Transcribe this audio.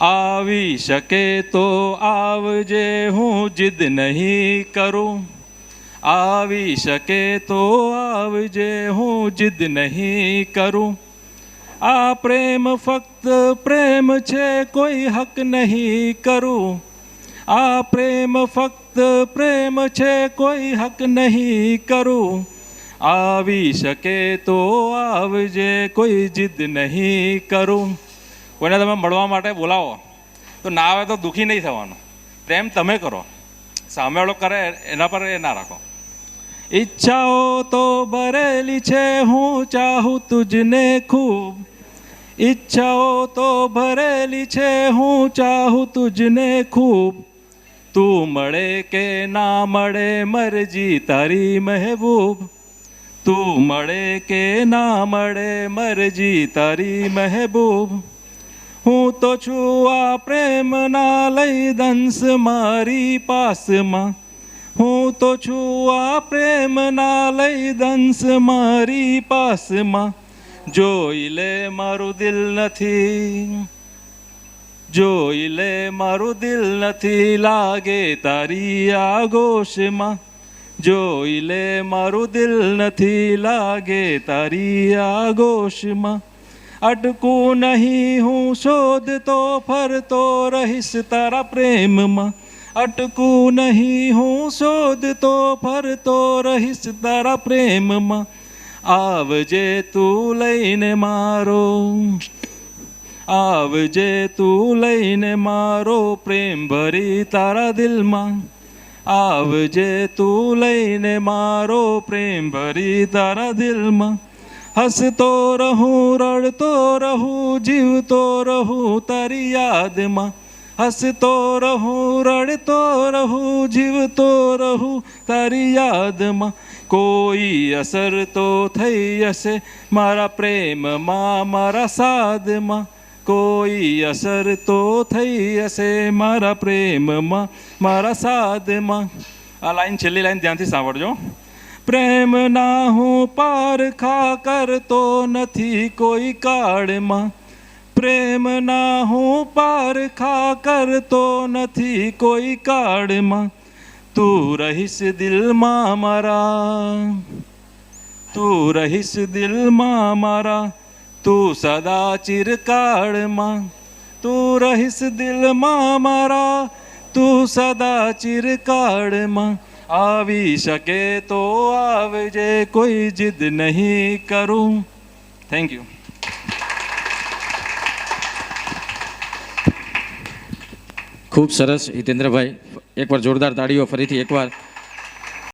આવી શકે તો આવજે, હું જીદ નહીં કરું. આવી શકે તો આવજે, હું જીદ નહીં કરું. આ પ્રેમ ફક્ત પ્રેમ છે, કોઈ હક નહીં કરું. આ પ્રેમ ફક્ત પ્રેમ છે, કોઈ હક નહીં કરું. આવી શકે તો આવજે, કોઈ જીદ નહીં કરું. કોઈને તમે મળવા માટે બોલાવો, તો ના આવે તો દુઃખી નહીં થવાનું. પ્રેમ તમે કરો. સામેવાળો કરે, એના પર એ ના રાખો. ઈચ્છાઓ તો ભરેલી છે, હું ચાહું તુજને ખૂબ. ઈચ્છાઓ તો ભરેલી છે, હું ચાહું તુજને ખૂબ. તું મળે કે ના મળે, મરજી તારી મહેબૂબ. તું મળે કે ના મળે, મરજી તારી મહેબૂબ. હું તો છું આ પ્રેમના લઈ દંશ મારી પાસમાં. હું તો છું આ પ્રેમના લઈ દંશ મારી પાસમાં. જોઈ લે મારું દિલ નથી. જોઈ લે મારું દિલ નથી લાગે તારી આગોશમાં જોઈ લે મારું દિલ નથી લાગે તારી આગોશમાં અટકું નહીં હું શોધતો ફરતો રહીશ તારા પ્રેમમાં. અટકું નહીં હું શોધતો ફરતો રહીશ તારા પ્રેમમાં. આવજે તું લઈને મારો, આવજે તું લઈને મારો પ્રેમ ભરી તારા દિલમાં. આવજે તું લઈને મારો પ્રેમ ભરી તારા દિલમાં. હસતો રહું, રડતો રહું, જીવતો રહું તારી યાદમાં. હસતો રહું, રડતો રહું, જીવતો રહું તારી યાદમાં. કોઈ અસર તો થઈ હશે મારા પ્રેમમાં, મારા સાદમાં. કોઈ અસર તો થઈ હશે મારા પ્રેમમાં, મારા સાદમાં. આ લાઈન છેલ્લી લાઈન ધ્યાનથી સાંભળજો. પ્રેમ ના હું પારખા કરતો નથી કોઈ કાળમાં. પ્રેમ ના હું પારખા કરતો નથી કોઈ કાળમાં. તું રહીશ દિલમાં મારા, તું રહીશ દિલમાં મારા. તું સદા ચિરકાળમાં, તું રહીશ દિલમાં મારા. તું સદા ચિરકાળમાં. આવી શકે તો આવજે કોઈ જીદ નહીં કરું. થેન્ક યુ ખૂબ સરસ હિતેન્દ્રભાઈ, એકવાર જોરદાર તાળીઓ ફરીથી એકવાર